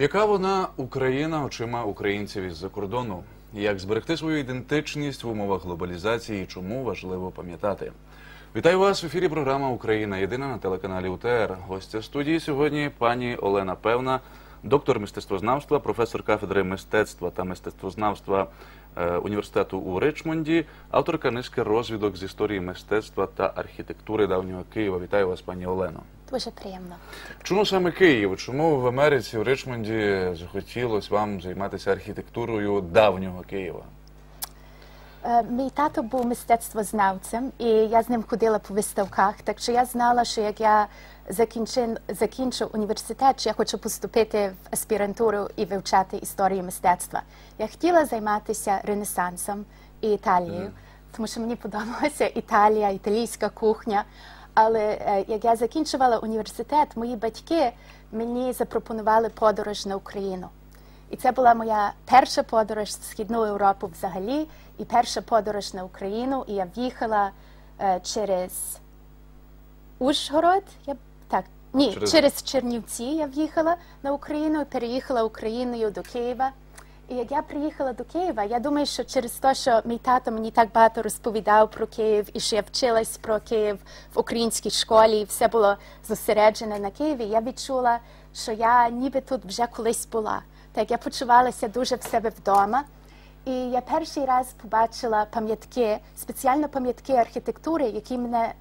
Яка вона Україна очима українців із-за кордону? Як зберегти свою ідентичність в умовах глобалізації і чому важливо пам'ятати? Вітаю вас в ефірі. Програма Україна єдина на телеканалі УТР. Гостя студії сьогодні пані Олена Певна, доктор мистецтвознавства, професор кафедри мистецтва та мистецтвознавства е, університету у Ричмонді, авторка низки розвідок з історії мистецтва та архітектури давнього Києва. Вітаю вас, пані Олено. Дуже приємно. Чому саме Київ? Чому в Америці, в Ричмонді захотілося вам займатися архітектурою давнього Києва? Е, Мій тато був мистецтвознавцем, і я з ним ходила по виставках. Так що я знала, що як я закінчу, закінчу університет, що я хочу поступити в аспірантуру і вивчати історію мистецтва. Я хотіла займатися Ренесансом і Італією, тому що мені подобалася Італія, італійська кухня. Але е, як я закінчувала університет, мої батьки мені запропонували подорож на Україну. І це була моя перша подорож в Східну Європу взагалі, і перша подорож на Україну. І я в'їхала е, через Ужгород. Я так ні, Через- через... Чернівці я в'їхала на Україну і переїхала Україною до Києва. Як я приїхала до Києва, я думаю, що через те, що мій тато мені так багато розповідав про Київ, і що я вчилась про Київ в українській школі, і все було зосереджене на Києві, я відчула, що я ніби тут вже колись була. Так я почувалася дуже в себе вдома. І я перший раз побачила пам'ятки, спеціально пам'ятки архітектури, які мене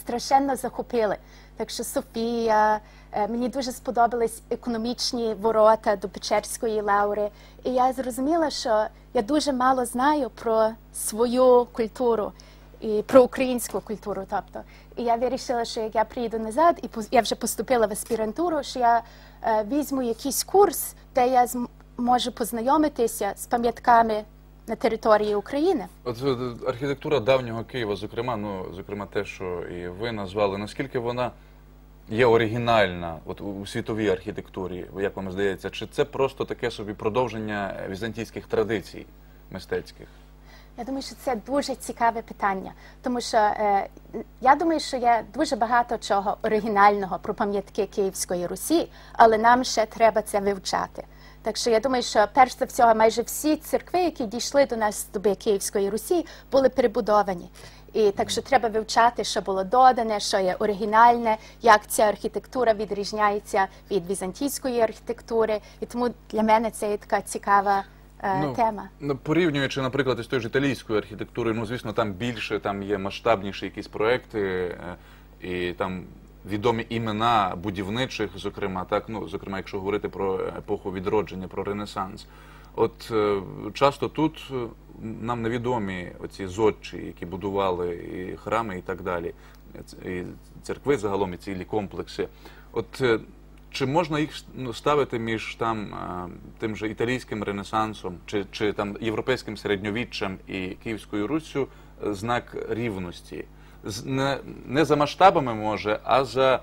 страшенно захопили. Так що Софія, е, мені дуже сподобались економічні ворота до Печерської лаури. І я зрозуміла, що я дуже мало знаю про свою культуру і про українську культуру. Тобто, і я вирішила, що як я приїду назад, і я вже поступила в аспірантуру, що я е, візьму якийсь курс, де я можу познайомитися з пам'ятками на території України. От е, архітектура давнього Києва, зокрема, ну зокрема, те, що і ви назвали, наскільки вона є оригінальна, от у світовій архітектурі, як вам здається, чи це просто таке собі продовження візантійських традицій мистецьких? Я думаю, що це дуже цікаве питання, тому що е, я думаю, що є дуже багато чого оригінального про пам'ятки Київської Русі, але нам ще треба це вивчати. Так що я думаю, що перш за всього майже всі церкви, які дійшли до нас з доби Київської Русі, були перебудовані. І так що треба вивчати, що було додане, що є оригінальне, як ця архітектура відрізняється від візантійської архітектури. І тому для мене це є така цікава е, тема. ну, порівнюючи, наприклад, із тою ж італійською архітектурою, ну звісно, там більше, там є масштабніші якісь проекти, е, і там відомі імена будівничих, зокрема, так, ну, зокрема, якщо говорити про епоху відродження, про Ренесанс. От е, часто тут е, нам невідомі оці зодчі, які будували і храми, і так далі, і церкви загалом, і цілі комплекси. От е, чи можна їх ну, ставити між там е, тим же італійським ренесансом, чи, чи там європейським середньовіччям і Київською Руссю е, знак рівності? Не, за масштабами може, а за,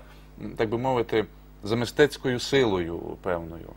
так би мовити, за мистецькою силою певною.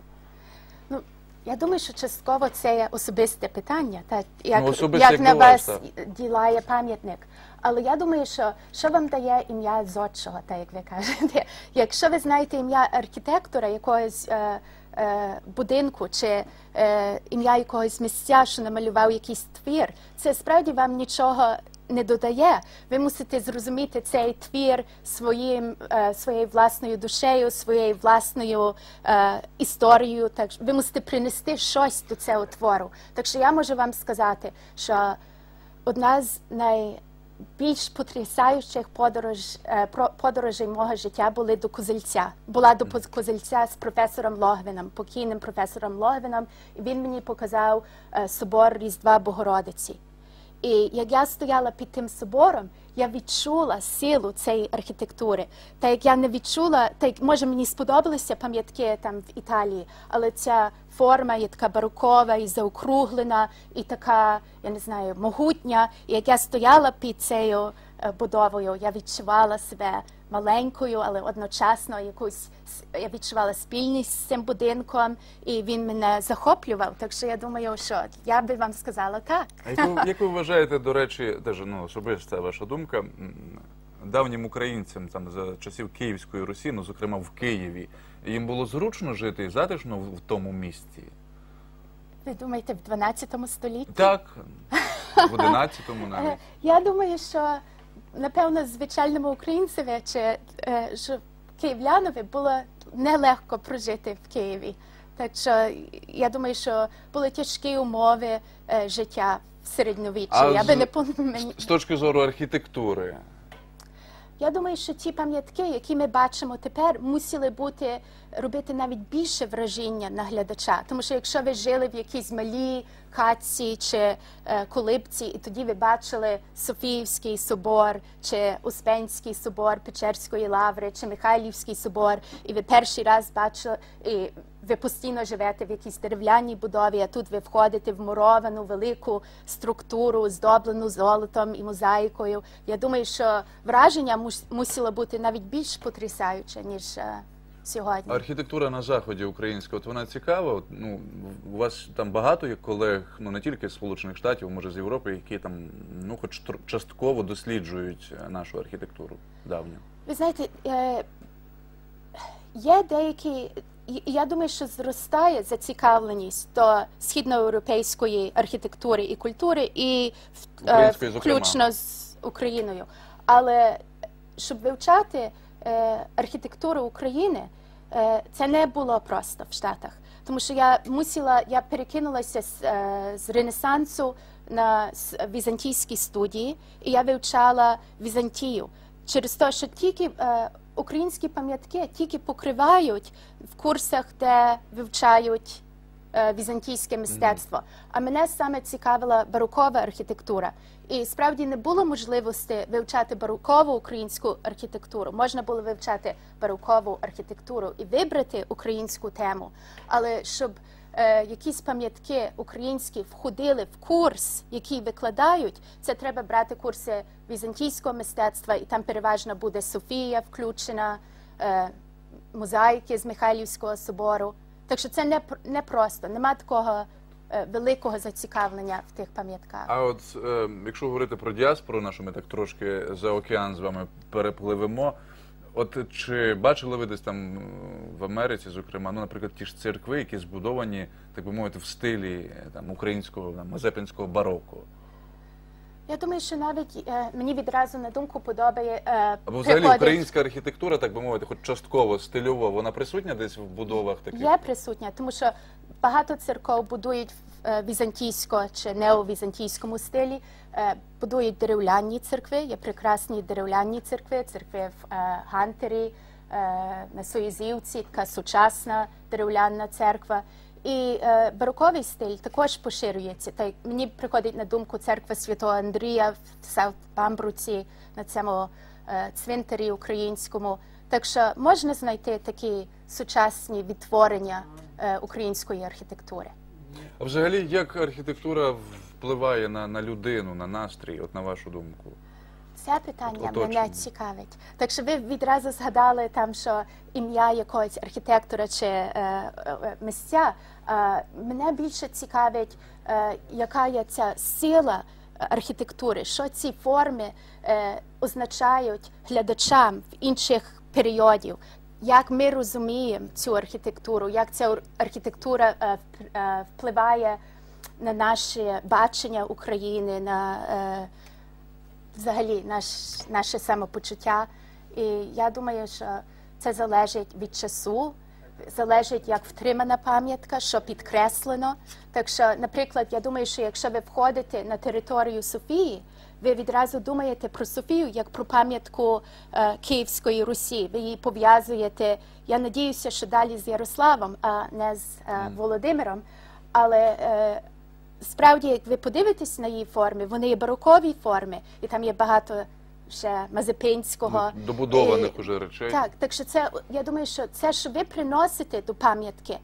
Ну, я думаю, що частково це є особисте питання, так як, Ну, особисте, як як на вас, вас ділає пам'ятник. Але я думаю, що що вам дає ім'я зодчого, так як ви кажете. Якщо ви знаєте ім'я архітектора якогось е, е, будинку чи е, ім'я якогось місця, що намалював якийсь твір, це справді вам нічого не додає. Ви мусите зрозуміти цей твір своїм, е, своєю власною душею, своєю власною е, історією. Так ви мусите принести щось до цього твору. Так що я можу вам сказати, що одна з найбільш потрясаючих подорож, е, про- подорожей мого життя були до Козельця. Була до Козельця з професором Логвином, покійним професором Логвином, і він мені показав е, собор Різдва Богородиці. І як я стояла під тим собором, я відчула силу цієї архітектури. Та як я не відчула, та як може мені сподобалися пам'ятки там в Італії, але ця форма є така барокова і заокруглена, і така, я не знаю, могутня. І як я стояла під цією е, будовою, я відчувала себе маленькою, але одночасно якусь я відчувала спільність з цим будинком, і він мене захоплював. Так що я думаю, що я би вам сказала так. А як ви, як ви вважаєте, до речі, теж ну, особиста ваша думка, давнім українцям там за часів Київської Русі, ну зокрема в Києві, їм було зручно жити і затишно в в тому місті? Ви думаєте, в 12 столітті? Так, в 11-му навіть. Я думаю, що напевно звичайному українцеві чи е, ж київлянові було нелегко прожити в Києві. Так що я думаю, що були тяжкі умови е, життя в середньовіччі. А Я би з- не мені- З точки зору архітектури. Я думаю, що ті пам'ятки, які ми бачимо тепер, мусили бути робити навіть більше враження на глядача. Тому що якщо ви жили в якійсь малій катці чи е, колибці, і тоді ви бачили Софіївський собор, чи Успенський собор Печерської лаври, чи Михайлівський собор, і ви перший раз бачили, і ви постійно живете в якійсь дерев'яній будові, а тут ви входите в муровану велику структуру, здоблену золотом і мозаїкою. Я думаю, що враження мусило бути навіть більш потрясаюче, ніж е, сьогодні. Архітектура на заході українська, от вона цікава. От, ну, у вас там багато є колег, ну не тільки з Сполучених Штатів, може з Європи, які там ну хоч частково досліджують нашу архітектуру давню. Ви знаєте, е, є деякі. Я думаю, що зростає зацікавленість до східноєвропейської архітектури і культури, і е, включно з Україною. Але щоб вивчати е, архітектуру України, е, це не було просто в Штатах. Тому що я мусила, я перекинулася з, е, з Ренесансу на візантійські студії, і я вивчала Візантію. Через те, що тільки е, українські пам'ятки тільки покривають в курсах, де вивчають е, візантійське мистецтво. А мене саме цікавила барокова архітектура. І справді не було можливості вивчати барокову українську архітектуру. Можна було вивчати барокову архітектуру і вибрати українську тему. Але щоб якісь пам'ятки українські входили в курс, який викладають, це треба брати курси візантійського мистецтва, і там переважно буде Софія включена, е, мозаїки з Михайлівського собору. Так що це не, не просто, нема такого е, великого зацікавлення в тих пам'ятках. А от е, якщо говорити про діаспору, нашу ми так трошки за океан з вами перепливемо. От чи бачили ви десь там е, в Америці, зокрема, ну, наприклад, ті ж церкви, які збудовані, так би мовити, в стилі е, там українського там, мазепинського бароко? Я думаю, що навіть е, мені відразу на думку подобає е, Або взагалі приходить- українська архітектура, так би мовити, хоч частково стильова, вона присутня десь в будовах таких? Є присутня, тому що багато церков будують в візантійсько чи неовізантійському стилі, е, будують дерев'яні церкви, є прекрасні дерев'яні церкви, церкви в е, Гантері, е, на Союзівці, така сучасна дерев'яна церква. І е, бароковий стиль також поширюється. Та мені приходить на думку церква Святого Андрія в Саут Бамбруці на цьому е, цвинтарі українському. Так що можна знайти такі сучасні відтворення е, української архітектури. А взагалі, як архітектура впливає на, на людину, на настрій, от на вашу думку? Це питання Оточення. мене цікавить. Так що ви відразу згадали там, що ім'я якогось архітектора чи е, е, місця. Е, мене більше цікавить, е, яка є ця сила архітектури, що ці форми е, означають глядачам в інших періодів. Як ми розуміємо цю архітектуру, як ця архітектура е, е, впливає на наше бачення України, на е, взагалі наш, наше самопочуття. І я думаю, що це залежить від часу, залежить, як втримана пам'ятка, що підкреслено. Так що, наприклад, я думаю, що якщо ви входите на територію Софії, ви відразу думаєте про Софію як про пам'ятку е, Київської Русі. Ви її пов'язуєте. Я надіюся, що далі з Ярославом, а не з е, Володимиром. Але е, справді, як ви подивитесь на її форми, вони є барокові форми, і там є багато ще Мазепинського. Ну, добудованих І- уже речей. Так, так що це я думаю, що це, що ви приносите до пам'ятки,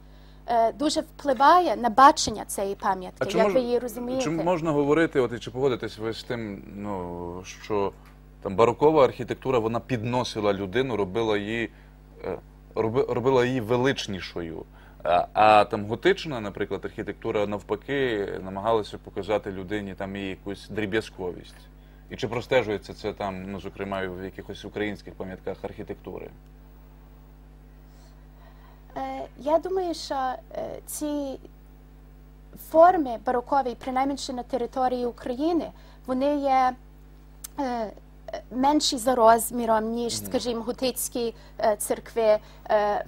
дуже впливає на бачення цієї пам'ятки, як ви її розумієте. Чи можна говорити, от і чи погодитесь ви з тим, ну що там барокова архітектура вона підносила людину, робила її, е, роби, робила її величнішою. А, а там готична, наприклад, архітектура навпаки намагалася показати людині там її якусь дріб'язковість. І чи простежується це там, ну, зокрема, в якихось українських пам'ятках архітектури? Е, Я думаю, що е, ці форми барокові, принаймні на території України, вони є е, менші за розміром, ніж, скажімо, готицькі церкви.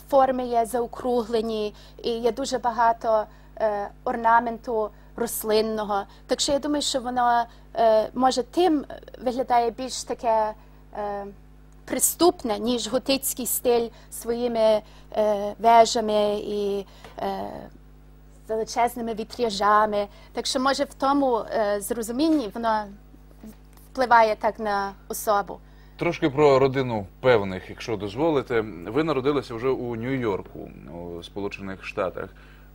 Форми є заокруглені і є дуже багато орнаменту рослинного. Так що я думаю, що воно може тим виглядає більш таке. Приступне, ніж готицький стиль своїми е, вежами і е, величезними вітряжами. Так що, може, в тому е, зрозумінні воно впливає так на особу. Трошки про родину певних, якщо дозволите. Ви народилися вже у Нью-Йорку, у Сполучених Штатах.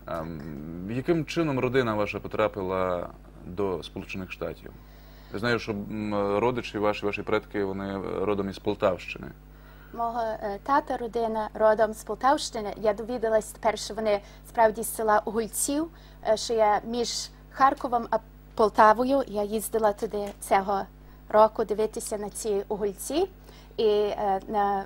Ем, Яким чином родина ваша потрапила до Сполучених Штатів? Я знаю, що родичі ваші, ваші предки, вони родом із Полтавщини. Мого е, тата родина родом з Полтавщини. Я довідалась тепер, що вони справді з села Угульців, е, що я між Харковом а Полтавою. Я їздила туди цього року дивитися на ці угульці. І е, на,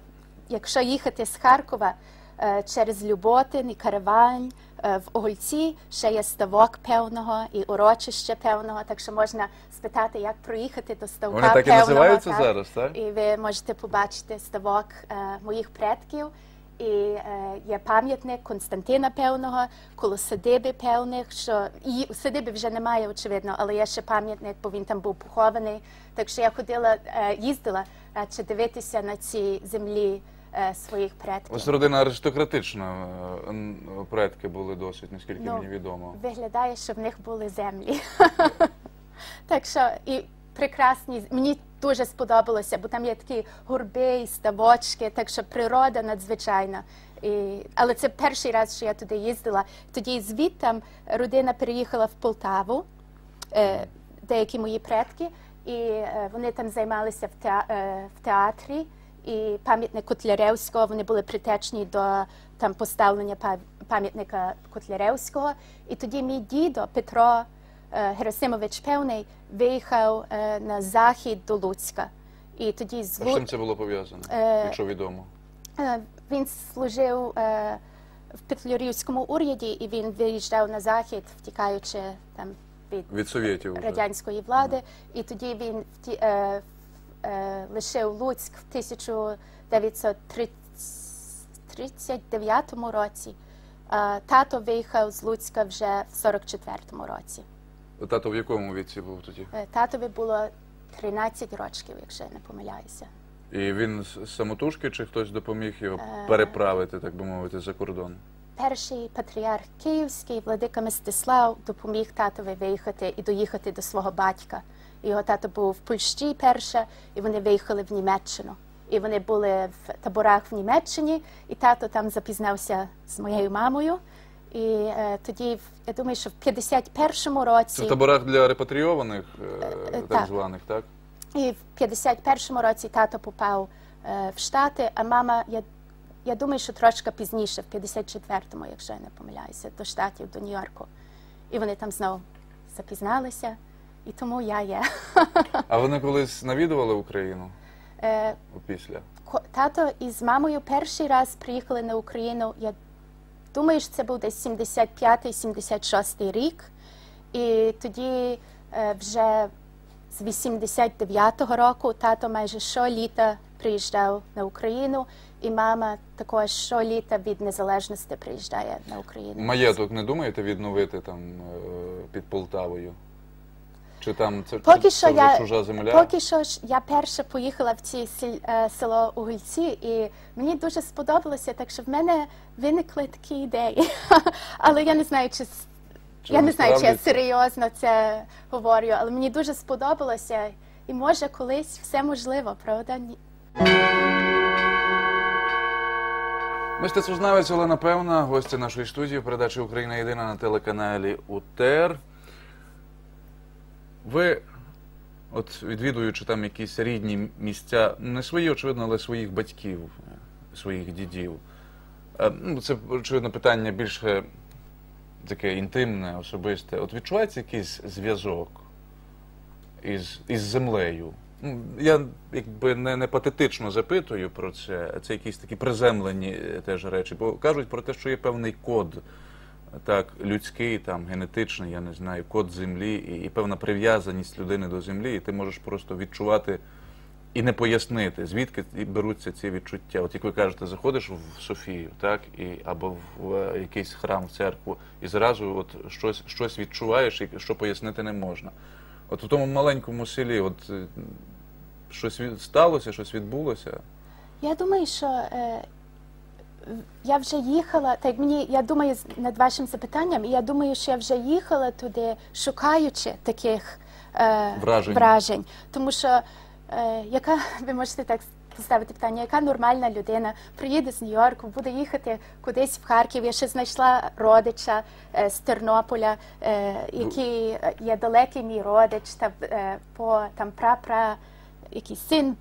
якщо їхати з Харкова е, через Люботин і Каравань е, в Угульці, ще є ставок певного і урочище певного, так що можна спитати, як проїхати до ставка Вони так і певного. називаються так. зараз, так? І ви можете побачити ставок е, моїх предків. І е, є пам'ятник Константина Певного, коло садиби певних, що і садиби вже немає, очевидно, але є ще пам'ятник, бо він там був похований. Так що я ходила, е, їздила е, чи дивитися на ці землі е, своїх предків. Ось родина аристократична, е, предки були досить, наскільки Ну, мені відомо. Виглядає, що в них були землі. так що і прекрасні, мені дуже сподобалося, бо там є такі гурби і ставочки, так що природа надзвичайна. І, але це перший раз, що я туди їздила. Тоді звідтам родина переїхала в Полтаву, е, деякі мої предки, і е, вони там займалися е, в театрі. І пам'ятник Котляревського, вони були притечні до там поставлення пам'ятника Котляревського. І тоді мій дідо Петро е, Герасимович Певний виїхав е, на захід до Луцька. І тоді з А чим це було пов'язано, Е, якщо відомо? Е, Він служив е, в Петлюрівському уряді, і він виїжджав на захід, втікаючи там від Від совєтів радянської влади. І тоді він вті, е, е, лишив Луцьк в 1939 році. Тато виїхав з Луцька вже в 44-му році. Тато в якому віці був тоді? Е, Татові було 13 років, якщо я не помиляюся. І він з- самотужки чи хтось допоміг його Е. переправити, так би мовити, за кордон? Перший патріарх Київський, владика Мстислав, допоміг татові виїхати і доїхати до свого батька. Його тато був в Польщі перше, і вони виїхали в Німеччину. І вони були в таборах в Німеччині, і тато там запізнався з моєю мамою. І е, тоді, я думаю, що в 51-му році. Це в таборах для репатрійованих, е, е, так, так. званих, так? І в 51-му році тато попав е, в Штати, а мама, я, я думаю, що трошки пізніше, в 54-му, якщо я не помиляюся, до Штатів, до Нью-Йорку. І вони там знову запізналися, і тому я є. А вони колись навідували Україну Е, після? Тато із мамою перший раз приїхали на Україну. Я думаю, що це був десь 75-76 рік. І тоді е, вже з 89-го року тато майже щоліта приїжджав на Україну, і мама також щоліта від незалежності приїжджає на Україну. Маєток не думаєте відновити там е, під Полтавою? Чи там це, Поки це, що це вже я чужа земля? поки що ж я перша поїхала в ці сіль, е, село Угольці, і мені дуже сподобалося, так що в мене виникли такі ідеї. Але я не знаю, чи Чи я не знаю, чи я серйозно це говорю, але мені дуже сподобалося, і може колись все можливо, правда? Ні- Мистецтвознавець Олена Певна, гостя нашої студії, передачі Україна єдина на телеканалі УТЕР. Ви, от відвідуючи там якісь рідні місця, не свої, очевидно, але своїх батьків, своїх дідів. е, Ну, це, очевидно, питання більше таке інтимне, особисте. От відчувається якийсь зв'язок із, із землею, Ну, Я якби не, не патетично запитую про це, це якісь такі приземлені е, теж речі. Бо кажуть про те, що є певний код, так, людський, там, генетичний, я не знаю, код землі і, і певна прив'язаність людини до землі, і ти можеш просто відчувати і не пояснити, звідки беруться ці відчуття. От як ви кажете, заходиш в Софію, так, і, або в е, якийсь храм, в церкву, і зразу от щось, щось відчуваєш, і що пояснити не можна. От у тому маленькому селі, от е, щось від- сталося, щось відбулося. Я думаю, що е, я вже їхала, так мені я думаю над вашим запитанням, і я думаю, що я вже їхала туди, шукаючи таких е, Вражень. вражень. Тому що е, яка ви можете так поставити питання, яка нормальна людина приїде з Нью-Йорку, буде їхати кудись в Харків. Я ще знайшла родича е, з Тернополя, е, який е, є далекий мій родич, та е, по там прапра якийсь син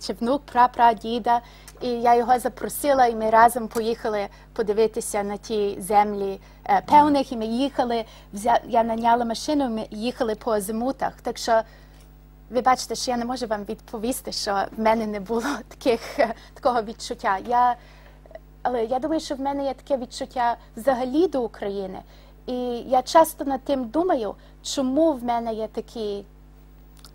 чи внук прапрадіда, і я його запросила, і ми разом поїхали подивитися на ті землі е, певних. І ми їхали, я наняла машину, ми їхали по азимутах. Так що ви бачите, що я не можу вам відповісти, що в мене не було таких, е, такого відчуття. Я, але я думаю, що в мене є таке відчуття взагалі до України. І я часто над тим думаю, чому в мене є такі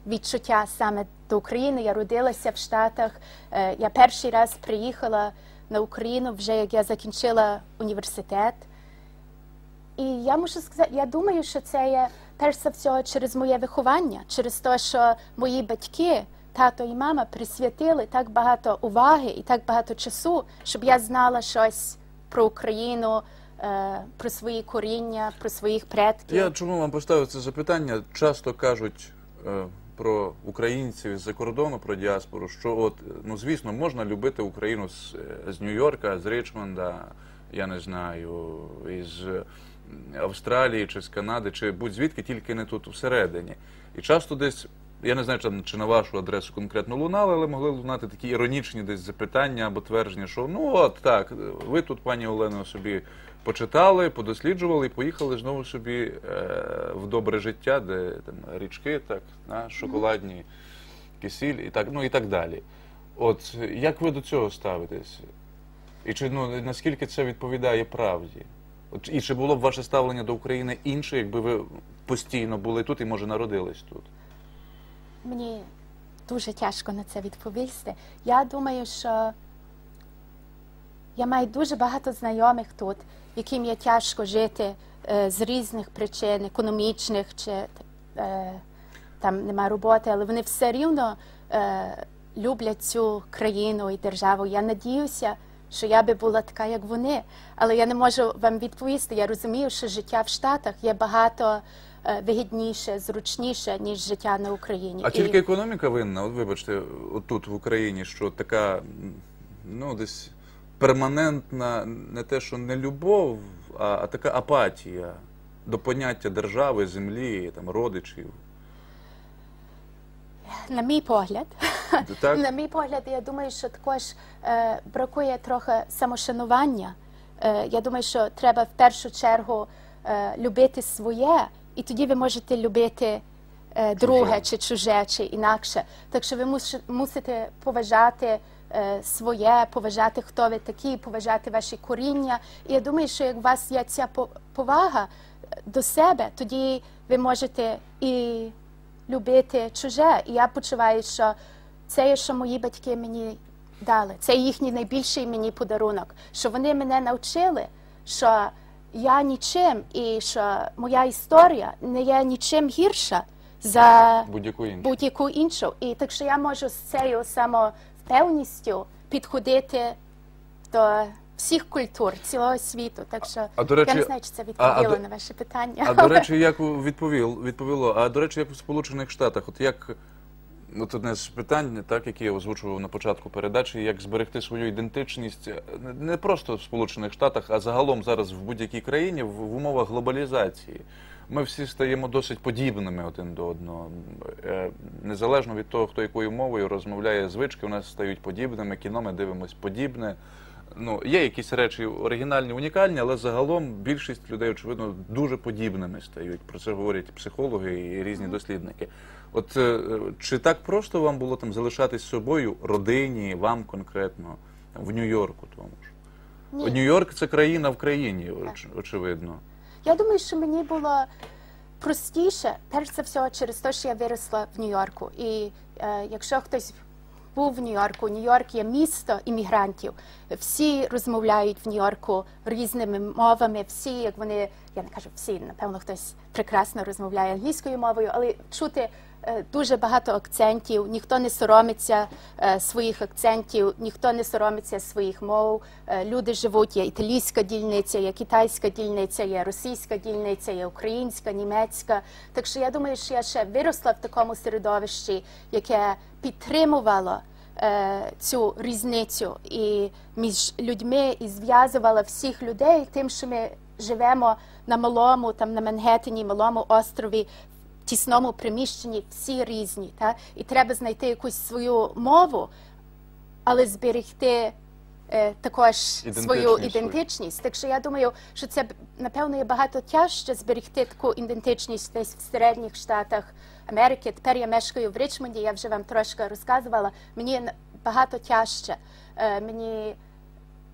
відчуття саме до України. Я родилася в Штатах. Е, Я перший раз приїхала на Україну вже як я закінчила університет. І я можу сказати, я думаю, що це є перш за все через моє виховання, через те, що мої батьки, тато і мама присвятили так багато уваги і так багато часу, щоб я знала щось про Україну, е, про свої коріння, про своїх предків. Я чому вам поставив це запитання? Часто кажуть е, про українців з-за кордону, про діаспору, що от, ну звісно, можна любити Україну з, е, з Нью-Йорка, з Ричмонда, я не знаю, із Австралії чи з Канади, чи будь-звідки, тільки не тут всередині. І часто десь. Я не знаю, чи на вашу адресу конкретно лунали, але могли лунати такі іронічні десь запитання або твердження, що ну от так, ви тут, пані Олено, собі почитали, подосліджували і поїхали знову собі е, в добре життя, де там річки, так, на, шоколадні кисіль і так, ну і так далі. От як ви до цього ставитесь? І чи ну наскільки це відповідає правді? От, і чи було б ваше ставлення до України інше, якби ви постійно були тут і може народились тут? Мені дуже тяжко на це відповісти. Я думаю, що я маю дуже багато знайомих тут, яким є тяжко жити е, з різних причин, економічних чи е, там нема роботи, але вони все рівно е, люблять цю країну і державу. Я надіюся, що я би була така, як вони. Але я не можу вам відповісти. Я розумію, що життя в Штатах є багато вигідніше, зручніше, ніж життя на Україні. А І- тільки економіка винна, от вибачте, отут в Україні, що така, ну десь перманентна, не те, що не любов, а, а така апатія до поняття держави, землі, там, родичів. На мій погляд, Так? на мій погляд, я думаю, що також е, бракує трохи самошанування. Е, я думаю, що треба в першу чергу е, любити своє, і тоді ви можете любити е, друге чи чуже, чи інакше. Так що ви мусите поважати своє, поважати, хто ви такі, поважати ваші коріння. І я думаю, що як у вас є ця повага е, до себе, тоді ви можете і любити чуже. І я почуваю, що це є, що мої батьки мені дали. Це їхній найбільший мені подарунок, що вони мене навчили, що я нічим і що моя історія не є нічим гірша за Будь-яку іншу. будь-яку іншу. І так що я можу з цією самовпевністю підходити до всіх культур цілого світу. Так що А, до речі, я не знаю, чи це відповіло а на ваше питання. А до речі, як відповів, відповіло, а до речі, як у Сполучених Штатах, от як от одне з питань, так, які я озвучував на початку передачі, як зберегти свою ідентичність е, не- не просто в Сполучених Штатах, а загалом зараз в будь-якій країні в, в умовах глобалізації. Ми всі стаємо досить подібними один до одного. Е, Незалежно від того, хто якою мовою розмовляє, звички у нас стають подібними, кіно ми дивимось подібне. ну, є якісь речі оригінальні, унікальні, але загалом більшість людей, очевидно, дуже подібними стають. Про це говорять психологи і різні дослідники. От е, чи так просто вам було там залишатись собою, родині, вам конкретно, в Нью-Йорку тому ж? Нью-Йорк це країна в країні, оч- очевидно. Я думаю, що мені було простіше, перш за все, через те, що я виросла в Нью-Йорку. І е, якщо хтось був в Нью-Йорку, Нью-Йорк є місто іммігрантів. Всі розмовляють в Нью-Йорку різними мовами. Всі, як вони, я не кажу всі, напевно, хтось прекрасно розмовляє англійською мовою, але чути дуже багато акцентів. Ніхто не соромиться е, своїх акцентів, ніхто не соромиться своїх мов. Е, люди живуть. Є італійська дільниця, є китайська дільниця, є російська дільниця, є українська, німецька. Так що я думаю, що я ще виросла в такому середовищі, яке підтримувало е, цю різницю і між людьми і зв'язувала всіх людей тим, що ми живемо на малому, там на Мангеттені, малому острові, тісному приміщенні, всі різні. Та? І треба знайти якусь свою мову, але зберегти е, також свою Ідентичність. ідентичність. Так що я думаю, що це напевно є багато тяжче зберегти таку ідентичність десь в середніх штатах Америки. Тепер я мешкаю в Ричмонді, я вже вам трошки розказувала. Мені багато тяжче. Е, мені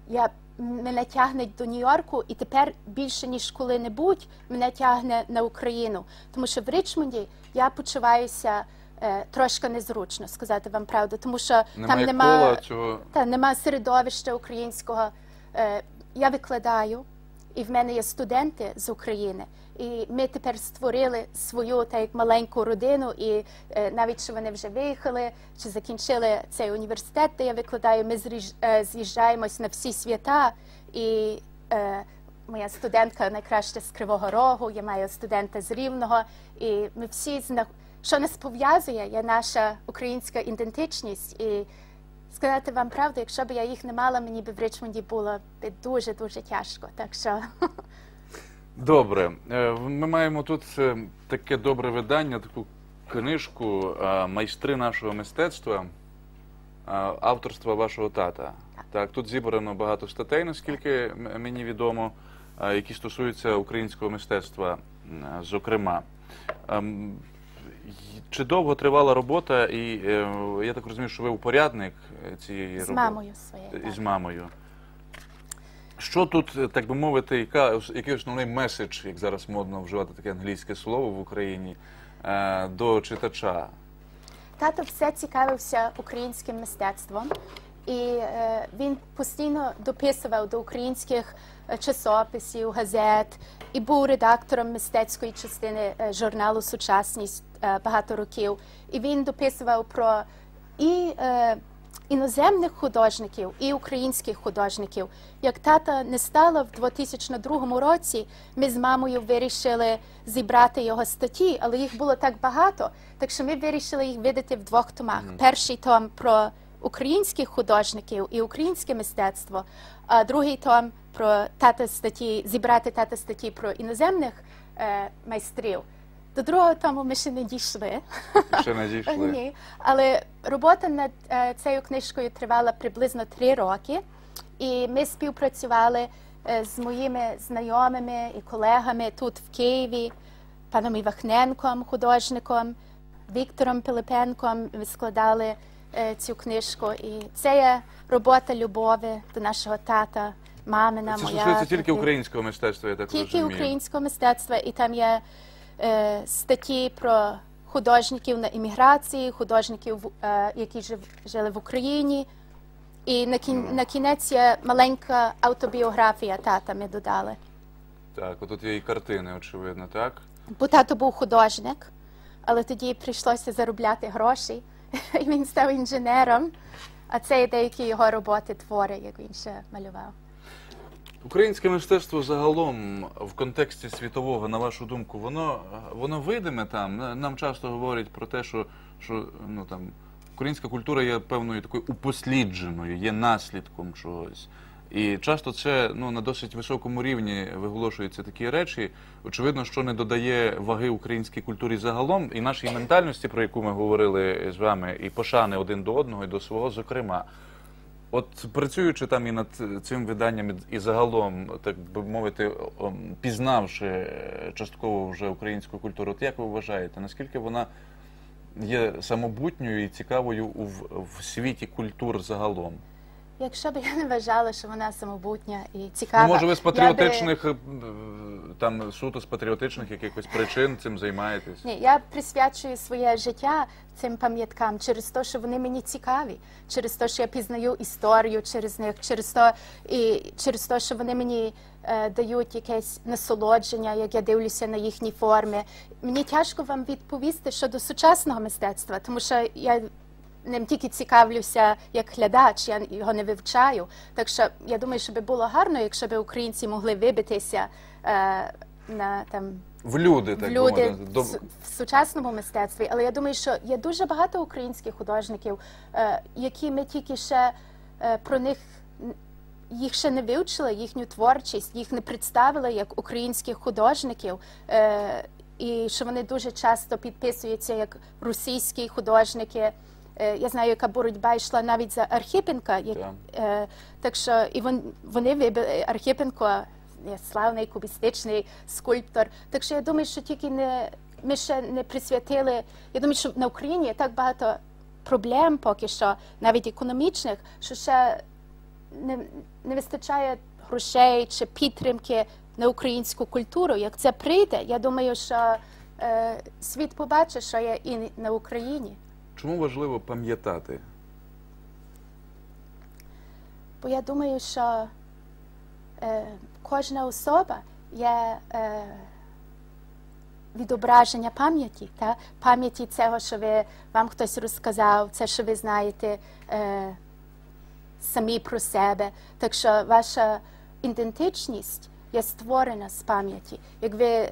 я мене тягне до Нью-Йорку, і тепер більше ніж коли-небудь мене тягне на Україну. Тому що в Ричмонді я почуваюся е, трошки незручно, сказати вам правду, тому що там Немає нема кола цього. та нема середовища українського. Е, я викладаю, і в мене є студенти з України. І ми тепер створили свою так як маленьку родину, і е, навіть що вони вже виїхали чи закінчили цей університет, де я викладаю, ми зріж- е, з'їжджаємось на всі свята. І е, моя студентка найкраща з Кривого Рогу, я маю студента з Рівного, і ми всі зна... що нас пов'язує, є наша українська ідентичність. І сказати вам правду, якщо б я їх не мала, мені б в Ричмонді було б дуже дуже тяжко. Так що Добре, Е, ми маємо тут е, таке добре видання, таку книжку е, Майстри нашого мистецтва, авторства вашого тата. Так, тут зібрано багато статей, наскільки мені відомо, які стосуються українського мистецтва, зокрема. Чи довго тривала робота, і е, я так розумію, що ви упорядник е, цієї з роботи мамою своєю. так. мамою. Що тут, е, так би мовити, яка, який основний меседж, як зараз модно вживати таке англійське слово в Україні, е, до читача? Тато все цікавився українським мистецтвом, і е, він постійно дописував до українських е, часописів, газет і був редактором мистецької частини е, журналу Сучасність е, багато років. І він дописував про і е, іноземних художників, і українських художників. Як тата не стало в 2002 році, ми з мамою вирішили зібрати його статті, але їх було так багато, так що ми вирішили їх видати в двох томах. Перший том про українських художників і українське мистецтво, а другий том про тата статті, зібрати тата статті про іноземних е, майстрів. До другого тому ми ще не дійшли. Ще не дійшли. Ні, але робота над е, цією книжкою тривала приблизно три роки, і ми співпрацювали е, з моїми знайомими і колегами тут в Києві, паном Івахненком, художником, Віктором Пилипенком. Ми складали е, цю книжку. І це є робота любові до нашого тата, мамина, Це моя. стосується тільки українського мистецтва, я так тільки розумію. українського мистецтва, і там є статті про художників на імміграції, художників, е, які жили в Україні. І на кінець є маленька автобіографія тата ми додали. Так, отут є і картини, очевидно, так? Бо тато був художник, але тоді прийшлося заробляти гроші, і він став інженером. А це є деякі його роботи, твори, як він ще малював. Українське мистецтво загалом в контексті світового, на вашу думку, воно, воно видиме там. Нам часто говорять про те, що, що ну, там, українська культура є певною такою упослідженою, є наслідком чогось. І часто це ну, на досить високому рівні виголошуються такі речі. Очевидно, що не додає ваги українській культурі загалом і нашій ментальності, про яку ми говорили з вами, і пошани один до одного, і до свого, зокрема. От працюючи там і над цим виданням, і- загалом, так би мовити, пізнавши е, частково вже українську культуру, от як ви вважаєте, наскільки вона є самобутньою і цікавою в, в світі культур загалом? Якщо б я не вважала, що вона самобутня і цікава, Ну, може, ви з я би- патріотичних, е, там суто з патріотичних якихось причин цим займаєтесь? Ні, я присвячую своє життя цим пам'яткам через те, що вони мені цікаві, через те, що я пізнаю історію через них, через те, і через те, що вони мені е, дають якесь насолодження, як я дивлюся на їхні форми. Мені тяжко вам відповісти щодо сучасного мистецтва, тому що я ним тільки цікавлюся як глядач, я його не вивчаю. Так що я думаю, що би було гарно, якщо б українці могли вибитися е, на там В люди, в так би люди. В, в сучасному мистецтві. Але я думаю, що є дуже багато українських художників, е, які ми тільки ще е, про них їх ще не вивчили, їхню творчість, їх не представили як українських художників. Е, і що вони дуже часто підписуються як російські художники. Е, Я знаю, яка боротьба йшла навіть за Архипенка. Як, Так. е, так що і вон, вони вибили Архипенко, є славний кубістичний скульптор. Так що я думаю, що тільки не ми ще не присвятили. Я думаю, що на Україні так багато проблем поки що, навіть економічних, що ще не, не вистачає грошей чи підтримки на українську культуру. Як це прийде, я думаю, що е, світ побачить, що є і на Україні. Чому важливо пам'ятати? Бо я думаю, що е, кожна особа є е, відображення пам'яті, пам'яті цього, що ви, вам хтось розказав, це, що ви знаєте е, самі про себе. Так що ваша ідентичність є створена з пам'яті. Як ви е,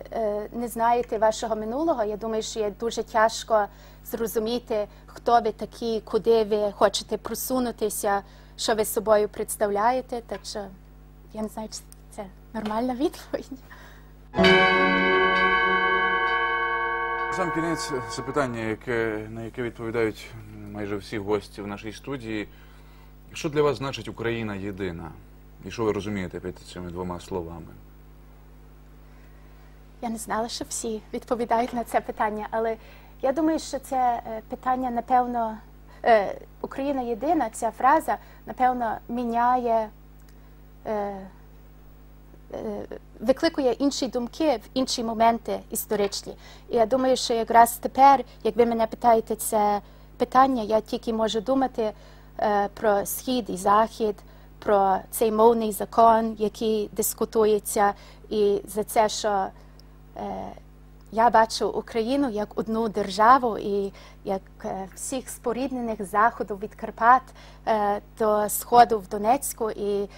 не знаєте вашого минулого, я думаю, що є дуже тяжко зрозуміти, хто ви такі, куди ви хочете просунутися, що ви собою представляєте. Так що я не знаю, чи це нормальна відповідь. Сам кінець запитання, яке, на яке відповідають майже всі гості в нашій студії. Що для вас значить Україна єдина? І що ви розумієте під цими двома словами? Я не знала, що всі відповідають на це питання, але я думаю, що це е, питання, напевно, е, Україна єдина, ця фраза, напевно, міняє, е, викликує інші думки в інші моменти історичні. І я думаю, що якраз тепер, як ви мене питаєте це питання, я тільки можу думати про схід і захід, про цей мовний закон, який дискутується, і за це, що е, я бачу Україну як одну державу і як е, всіх споріднених заходу від Карпат е, до сходу в Донецьку, і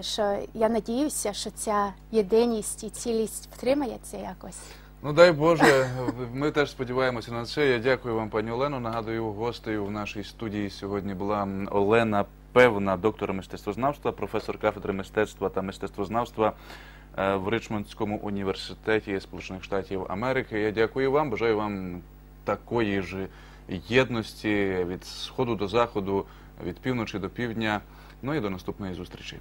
що я надіюся, що ця єдиність і цілість втримається якось. Ну дай Боже, ми теж сподіваємося на це. Я дякую вам, пані Олено. Нагадую, гостею в нашій студії сьогодні була Олена Певна, доктор мистецтвознавства, професор кафедри мистецтва та мистецтвознавства е, в Ричмондському університеті Сполучених Штатів Америки. Я дякую вам, бажаю вам такої ж єдності від сходу до заходу, від півночі до півдня. Ну і до наступної зустрічі.